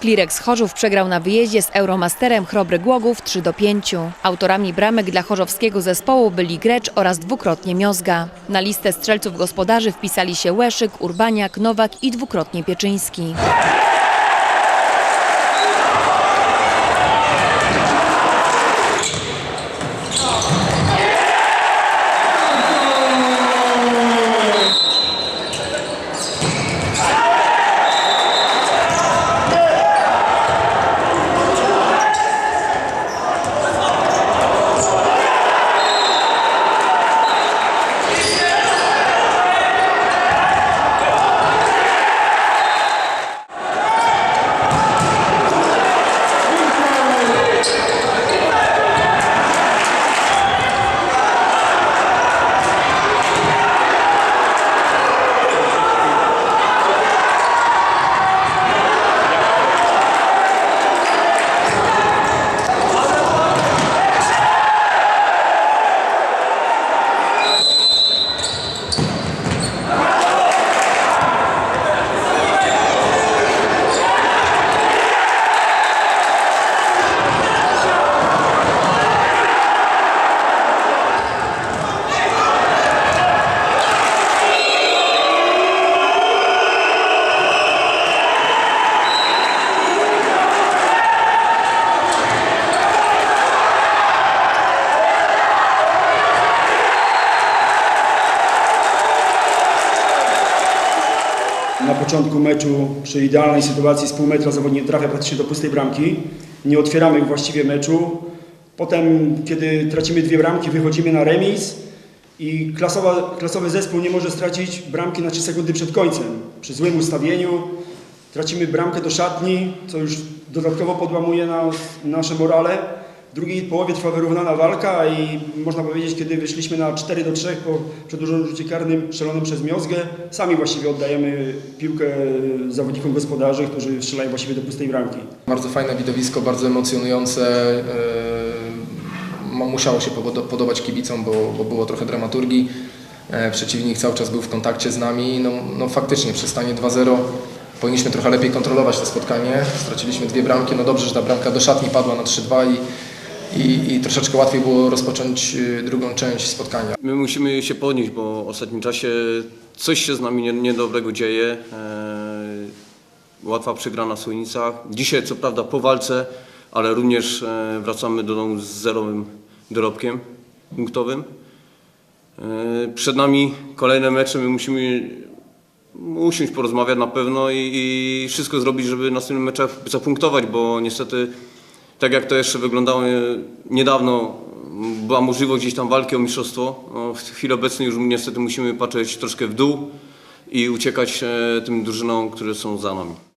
Klirek z Chorzów przegrał na wyjeździe z Euromasterem Chrobry Głogów 3 do 5. Autorami bramek dla chorzowskiego zespołu byli Grecz oraz dwukrotnie Miozga. Na listę strzelców gospodarzy wpisali się Łeszyk, Urbaniak, Nowak i dwukrotnie Pieczyński. Na początku meczu przy idealnej sytuacji z pół metra zawodnik trafia praktycznie do pustej bramki. Nie otwieramy właściwie meczu. Potem, kiedy tracimy dwie bramki, wychodzimy na remis i klasowa, klasowy zespół nie może stracić bramki na 3 sekundy przed końcem. Przy złym ustawieniu tracimy bramkę do szatni, co już dodatkowo podłamuje nas, nasze morale. Drugiej połowie trwa wyrównana walka i można powiedzieć, kiedy wyszliśmy na 4 do 3 po przedłużonym rzucie karnym strzelonym przez Miozgę, sami właściwie oddajemy piłkę zawodnikom gospodarzy, którzy strzelają właściwie do pustej bramki. Bardzo fajne widowisko, bardzo emocjonujące. Ma- Musiało się podo- podobać kibicom, bo, bo było trochę dramaturgii. E, Przeciwnik cały czas był w kontakcie z nami. No, no faktycznie przy stanie 2-0 powinniśmy trochę lepiej kontrolować to spotkanie. Straciliśmy dwie bramki. No dobrze, że ta bramka do szatni padła na 3-2 i, i, i troszeczkę łatwiej było rozpocząć yy, drugą część spotkania. My musimy się podnieść, bo w ostatnim czasie coś się z nami nie- niedobrego dzieje. Eee, Łatwa przegrana w Słonicach. Dzisiaj co prawda po walce, ale również e, wracamy do domu z zerowym dorobkiem punktowym. Eee, Przed nami kolejne mecze, my musimy usiąść, porozmawiać na pewno i, i wszystko zrobić, żeby w następnych meczach zapunktować, bo niestety tak jak to jeszcze wyglądało e, niedawno, była możliwość gdzieś tam walki o mistrzostwo. No, w chwili obecnej już niestety musimy patrzeć troszkę w dół i uciekać e, tym drużynom, które są za nami.